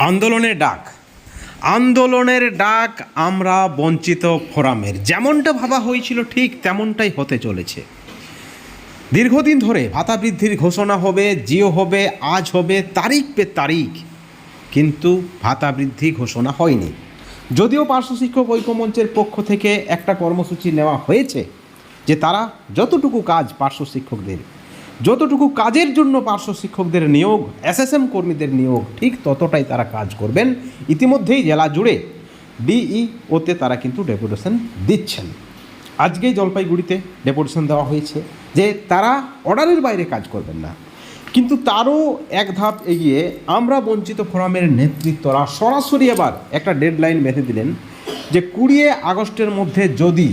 আন্দোলনের ডাক। আন্দোলনের ডাক আমরা বঞ্চিত ফোরামের। যেমনটা ভাবা হয়েছিল ঠিক তেমনটাই হতে চলেছে। দীর্ঘদিন ধরে ভাতা বৃদ্ধির ঘোষণা হবে, জিও হবে, আজ হবে, তারিখ পে তারিখ। কিন্তু ভাতা বৃদ্ধি ঘোষণা হয়নি। যদিও পার্শ্ব শিক্ষক ঐক্যমঞ্চের পক্ষ থেকে একটা কর্মসূচি নেওয়া হয়েছে যে তারা যতটুকু কাজ পার্শ্ব শিক্ষকদের যতটুকু কাজের জন্য পার্শ্ব শিক্ষকদের নিয়োগ, এসএসএম কর্মীদের নিয়োগ, ঠিক ততটাই তারা কাজ করবেন। ইতিমধ্যেই জেলা জুড়ে ডিই ওতে তারা কিন্তু ডেপুটেশন দিচ্ছেন। আজকেই জলপাইগুড়িতে ডেপুটেশন দেওয়া হয়েছে যে তারা অর্ডারের বাইরে কাজ করবেন না। কিন্তু তারও এক ধাপ এগিয়ে আমরা বঞ্চিত ফোরামের নেতৃত্বরা সরাসরি আবার একটা ডেডলাইন বেঁধে দিলেন যে কুড়িয়ে আগস্টের মধ্যে যদি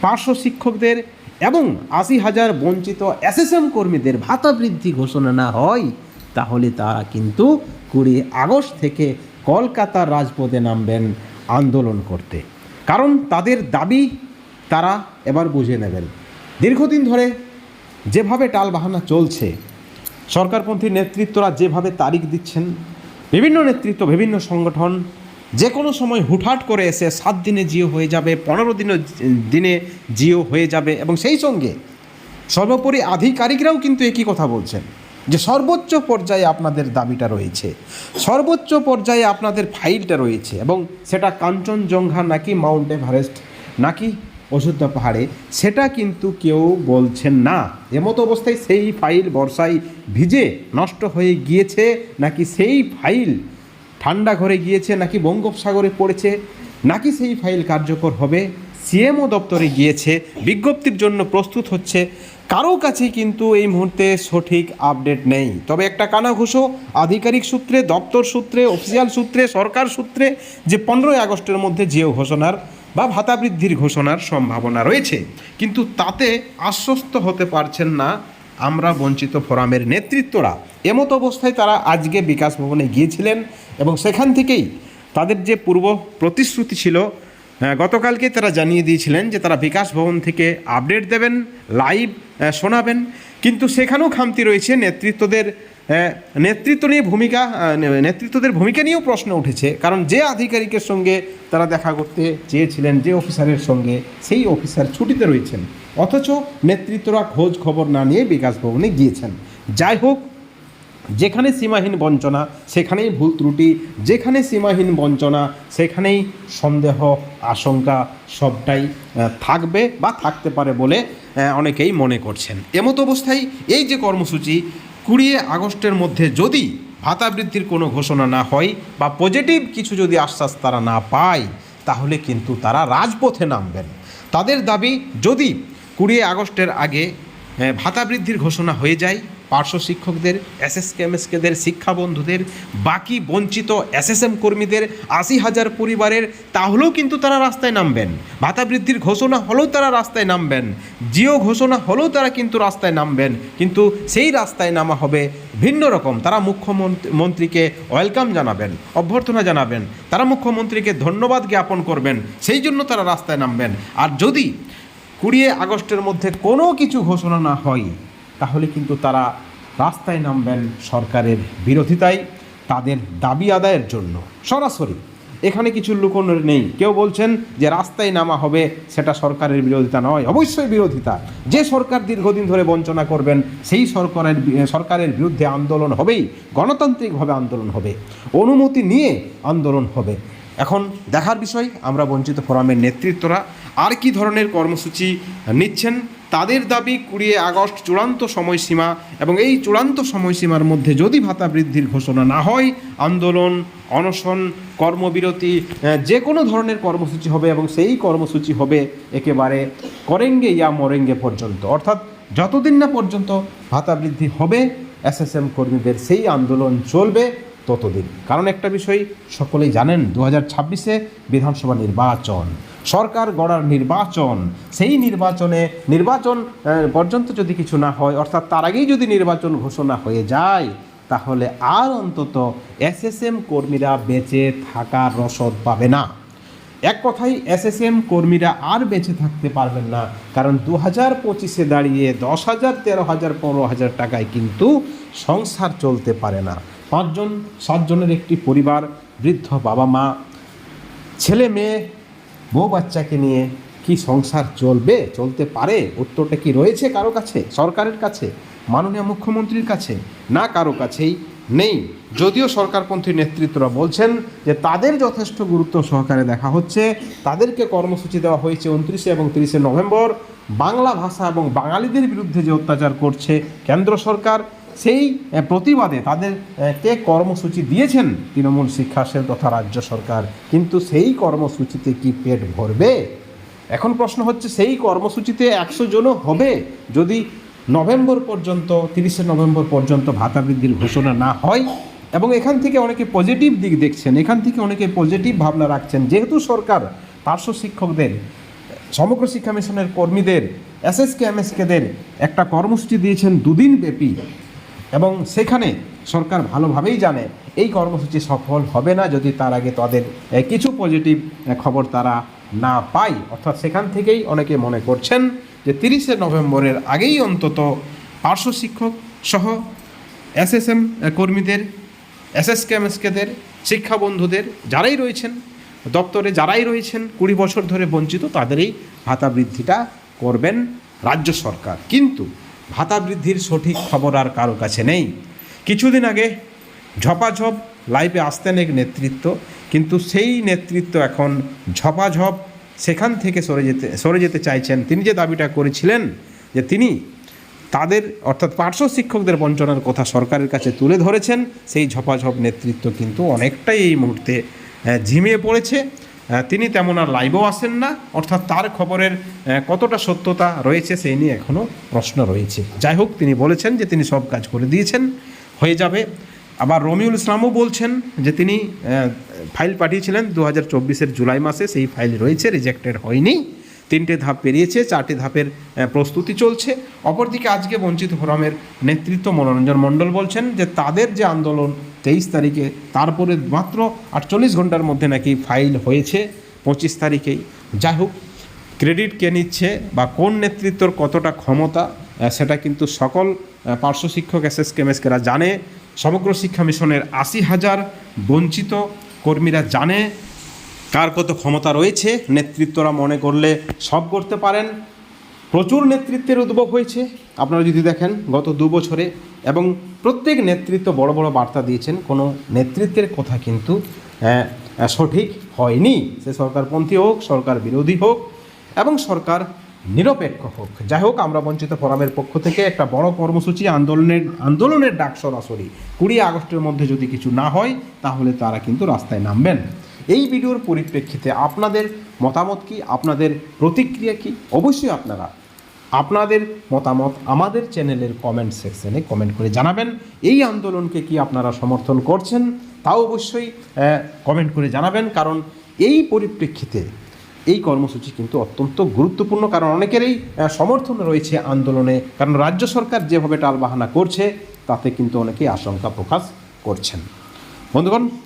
পার্শ্ব শিক্ষকদের এবং আশি হাজার বঞ্চিত এসএসএম কর্মীদের ভাতা বৃদ্ধি ঘোষণা না হয়, তাহলে তারা কিন্তু কুড়ি আগস্ট থেকে কলকাতার রাজপথে নামবেন আন্দোলন করতে। কারণ তাদের দাবি তারা এবার বুঝে নেবেন। দীর্ঘদিন ধরে যেভাবে টালবাহানা চলছে, সরকারপন্থী নেতৃত্বরা যেভাবে তারিখ দিচ্ছেন, বিভিন্ন নেতৃত্ব, বিভিন্ন সংগঠন যে কোনো সময় হুটহাট করে এসে সাত দিনে জিও হয়ে যাবে, পনেরো দিনে দিনে জিও হয়ে যাবে এবং সেই সঙ্গে সর্বোপরি আধিকারিকরাও কিন্তু একই কথা বলছেন যে সর্বোচ্চ পর্যায়ে আপনাদের দাবিটা রয়েছে। সর্বোচ্চ পর্যায়ে আপনাদের ফাইলটা রয়েছে এবং সেটা কাঞ্চনজঙ্ঘা নাকি মাউন্ট এভারেস্ট নাকি অযোধ্যা পাহাড়ে, সেটা কিন্তু কেউ বলছেন না। এমতো অবস্থায় সেই ফাইল বর্ষায় ভিজে নষ্ট হয়ে গিয়েছে নাকি সেই ফাইল ঠান্ডা ঘরে গিয়েছে, নাকি বঙ্গোপসাগরে পড়েছে, নাকি সেই ফাইল কার্যকর হবে? সিএমও দপ্তরে গিয়েছে, বিজ্ঞপ্তির জন্য প্রস্তুত হচ্ছে। কারও কাছেই কিন্তু এই মুহূর্তে সঠিক আপডেট নেই। তবে একটা কানাঘুষো, আধিকারিক সূত্রে, দপ্তর সূত্রে, অফিসিয়াল সূত্রে, সরকার সূত্রে যে পনেরোই আগস্টের মধ্যে জিও ঘোষণার বা ভাতা বৃদ্ধির ঘোষণার সম্ভাবনা রয়েছে। কিন্তু তাতে আশ্বস্ত হতে পারছেন না আমরা বঞ্চিত ফোরামের নেতৃত্বরা। এমত অবস্থায় তারা আজকে বিকাশ ভবনে গিয়েছিলেন এবং সেখান থেকেই তাদের যে পূর্ব প্রতিশ্রুতি ছিল গতকালকে তারা জানিয়ে দিয়েছিলেন যে তারা বিকাশ ভবন থেকে আপডেট দেবেন, লাইভ শোনাবেন। কিন্তু সেখানেও খামতি রয়েছে নেতৃত্বদের নেতৃত্ব নিয়ে ভূমিকা নেতৃত্বদের ভূমিকা নিয়েও প্রশ্ন উঠেছে। কারণ যে আধিকারিকের সঙ্গে তারা দেখা করতে চেয়েছিলেন, যে অফিসারের সঙ্গে, সেই অফিসার ছুটিতে রয়েছেন। অথচ নেতৃত্বরা খোঁজ খবর না নিয়ে বিকাশ ভবনে গিয়েছেন। যাই হোক, যেখানে সীমাহীন বঞ্চনা, সেখানেই ভুল ত্রুটি, যেখানে সীমাহীন বঞ্চনা, সেখানেই সন্দেহ, আশঙ্কা সবটাই থাকবে বা থাকতে পারে বলে অনেকেই মনে করছেন। এমতো অবস্থায় এই যে কর্মসূচি কুড়ি আগস্টের মধ্যে যদি ভাতা বৃদ্ধির কোনো ঘোষণা না হয় বা পজিটিভ কিছু যদি আশ্বাস তারা না পায় তাহলে কিন্তু তারা রাজপথে নামবেন। তাদের দাবি যদি কুড়ি আগস্টের আগে হ্যাঁ, ভাতা বৃদ্ধির ঘোষণা হয়ে যায় পার্শ্ব শিক্ষকদের এসএসকে এমএসকেদের শিক্ষা বন্ধুদের বাকি বঞ্চিত এসএসএম কর্মীদের আশি হাজার পরিবারের, তাহলেও কিন্তু তারা রাস্তায় নামবেন। ভাতা বৃদ্ধির ঘোষণা হলেও তারা রাস্তায় নামবেন। জিও ঘোষণা হলেও তারা কিন্তু রাস্তায় নামবেন। কিন্তু সেই রাস্তায় নামা হবে ভিন্ন রকম। তারা মুখ্যমন্ত্রী, মন্ত্রীকে ওয়েলকাম জানাবেন, অভ্যর্থনা জানাবেন। তারা মুখ্যমন্ত্রীকে ধন্যবাদ জ্ঞাপন করবেন। সেই জন্য তারা রাস্তায় নামবেন। আর যদি কুড়ি আগস্টের মধ্যে কোনো কিছু ঘোষণা না হয় তাহলে কিন্তু তারা রাস্তায় নামবেন সরকারের বিরোধিতায় তাদের দাবি আদায়ের জন্য। সরাসরি, এখানে কিছু লুকোনোর নেই। কেউ বলছেন যে রাস্তায় নামা হবে, সেটা সরকারের বিরোধিতা নয়। অবশ্যই বিরোধিতা। যে সরকার দীর্ঘদিন ধরে বঞ্চনা করবেন, সেই সরকারের সরকারের বিরুদ্ধে আন্দোলন হবেই। গণতান্ত্রিকভাবে আন্দোলন হবে। অনুমতি নিয়ে আন্দোলন হবে। এখন দেখার বিষয়, আমরা বঞ্চিত ফোরামের নেতৃত্বরা আর কি ধরনের কর্মসূচি নিচ্ছেন তাদের দাবি কুড়ি আগস্ট চূড়ান্ত সময়সীমা এবং এই চূড়ান্ত সময়সীমার মধ্যে যদি ভাতা বৃদ্ধির ঘোষণা না হয়, আন্দোলন, অনশন, কর্মবিরতি যে কোনো ধরনের কর্মসূচি হবে এবং সেই কর্মসূচি হবে একেবারে করেঙ্গে ইয়া মরেঙ্গে পর্যন্ত। অর্থাৎ যতদিন না পর্যন্ত ভাতা বৃদ্ধি হবে, এসএসএম কর্মীদের সেই আন্দোলন চলবে। ততদিন। কারণ একটা বিষয় সকলেই জানেন দু হাজার ছাব্বিশে বিধানসভা নির্বাচন। সরকার গড়ার নির্বাচন, সেই নির্বাচনে নির্বাচন পর্যন্ত যদি কিছু না হয়, অর্থাৎ তার আগেই যদি নির্বাচন ঘোষণা হয়ে যায়, তাহলে আর অন্তত এসএসএম কর্মীরা বেঁচে থাকার রসদ পাবে না। এক কথাই এসএসএম কর্মীরা আর বেঁচে থাকতে পারবেন না, কারণ দু হাজার পঁচিশে দাঁড়িয়ে দশ হাজার, তেরো হাজার, পনেরো হাজার টাকায় কিন্তু সংসার চলতে পারে না। পাঁচজন, সাতজনের একটি পরিবার, বৃদ্ধ বাবা মা, ছেলে মেয়ে, বউ বাচ্চাকে নিয়ে কি সংসার চলবে, চলতে পারে? উত্তরটা কি রয়েছে কারও কাছে? সরকারের কাছে? মাননীয় মুখ্যমন্ত্রীর কাছে? না কারও কাছেই নেই। যদিও সরকারপন্থী নেতৃত্বরা বলছেন যে তাদের যথেষ্ট গুরুত্ব সহকারে দেখা হচ্ছে। তাদেরকে কর্মসূচি দেওয়া হয়েছে উনত্রিশে এবং তিরিশে নভেম্বর। বাংলা ভাষা এবং বাঙালিদের বিরুদ্ধে যে অত্যাচার করছে কেন্দ্র সরকার সেই প্রতিবাদে তাদের আহ, কে কর্মসূচি দিয়েছেন তৃণমূল শিক্ষা সেল তথা রাজ্য সরকার কিন্তু সেই কর্মসূচিতে কি পেট ভরবে? এখন প্রশ্ন হচ্ছে সেই কর্মসূচিতে একশো জনও হবে? যদি নভেম্বর পর্যন্ত তিরিশে নভেম্বর পর্যন্ত ভাতা বৃদ্ধির ঘোষণা না হয় এবং এখান থেকে অনেকে পজিটিভ দিক দেখছেন এখান থেকে অনেকে পজিটিভ ভাবনা রাখছেন যেহেতু সরকার পার্শ্ব শিক্ষকদের সমগ্র শিক্ষা মিশনের কর্মীদের এস এসএসকে এমএসকেদের একটা কর্মসূচি দিয়েছেন দুদিন ব্যাপী। এবং সেখানে সরকার ভালোভাবেই জানে, এই কর্মসূচি সফল হবে না যদি তার আগে তাদের কিছু পজিটিভ খবর তারা না পায়। অর্থাৎ সেখান থেকেই অনেকে মনে করছেন যে তিরিশে নভেম্বরের আগেই অন্তত পার্শ্ব শিক্ষক সহ এসএসএম কর্মীদের এসএসকে এমএসকেদের শিক্ষা বন্ধুদের যারাই রয়েছেন, দপ্তরে যারাই রয়েছেন, কুড়ি বছর ধরে বঞ্চিত, তাদেরই ভাতা বৃদ্ধিটা করবেন রাজ্য সরকার। কিন্তু ভাতা বৃদ্ধির সঠিক খবর আর কারও কাছে নেই। কিছুদিন আগে ঝপাঝপ লাইভে আসতেন এক নেতৃত্ব, কিন্তু সেই নেতৃত্ব এখন ঝপাঝপ সেখান থেকে সরে যেতে সরে যেতে চাইছেন। তিনি যে দাবিটা করেছিলেন যে তিনি তাদের, অর্থাৎ পার্শ্ব শিক্ষকদের বঞ্চনার কথা সরকারের কাছে তুলে ধরেছেন, সেই ঝপাঝপ নেতৃত্ব কিন্তু অনেকটাই এই মুহূর্তে ঝিমিয়ে পড়েছে। তিনি তেমন আর লাইভও আসেন না। অর্থাৎ তার খবরের কতটা সত্যতা রয়েছে সেই নিয়ে এখনও প্রশ্ন রয়েছে। যাই হোক, তিনি বলেছেন যে তিনি সব কাজ করে দিয়েছেন, হয়ে যাবে। আবার রমিউল ইসলামও বলছেন যে তিনি ফাইল পাঠিয়েছিলেন দু হাজার চব্বিশের জুলাই মাসে, সেই ফাইল রয়েছে, রিজেক্টেড হয়নি। তিনটে ধাপ পেরিয়েছে, চারটি ধাপের প্রস্তুতি চলছে। অপরদিকে আজকে বঞ্চিত ফোরামের নেতৃত্ব মনোরঞ্জন মণ্ডল বলছেন যে তাদের যে আন্দোলন তেইশ তারিখে, তারপরে মাত্র আটচল্লিশ ঘণ্টার মধ্যে নাকি ফাইল হয়েছে পঁচিশ তারিখেই। যাই হোক, ক্রেডিট কে নিচ্ছে বা কোন নেতৃত্বর কতটা ক্ষমতা সেটা কিন্তু সকল পার্শ্ব শিক্ষক এস এস কেমেসকেরা জানে। সমগ্র শিক্ষা মিশনের আশি হাজার বঞ্চিত কর্মীরা জানে। কার কত ক্ষমতা রয়েছে, নেতৃত্বরা মনে করলে সব করতে পারেন। প্রচুর নেতৃত্বের উদ্ভব হয়েছে। আপনারা যদি দেখেন, গত দু বছরে এবং প্রত্যেক নেতৃত্ব বড় বড় বার্তা দিয়েছেন, কোনো নেতৃত্বের কথা কিন্তু সঠিক হয়নি। সে সরকারপন্থী হোক, সরকার বিরোধী হোক এবং সরকার নিরপেক্ষ হোক। যাই হোক, আমরা বঞ্চিত ফোরামের পক্ষ থেকে একটা বড় কর্মসূচি, আন্দোলনের আন্দোলনের ডাক সরাসরি কুড়ি আগস্টের মধ্যে যদি কিছু না হয়, তাহলে তারা কিন্তু রাস্তায় নামবেন। এই ভিডিওর পরিপ্রেক্ষিতে আপনাদের মতামত কি? আপনাদের প্রতিক্রিয়া কি? অবশ্যই আপনারা আপনাদের মতামত আমাদের চ্যানেলের কমেন্ট সেকশনে কমেন্ট করে জানাবেন। এই আন্দোলনকে কি আপনারা সমর্থন করছেন? তাও অবশ্যই কমেন্ট করে জানাবেন। কারণ এই পরিপ্রেক্ষিতে এই কর্মসূচি কিন্তু অত্যন্ত গুরুত্বপূর্ণ। কারণ অনেকেরই সমর্থন রয়েছে আন্দোলনে। কারণ রাজ্য সরকার যেভাবে টালবাহানা করছে, তাতে কিন্তু অনেকেই আশঙ্কা প্রকাশ করছেন। বন্ধুগণ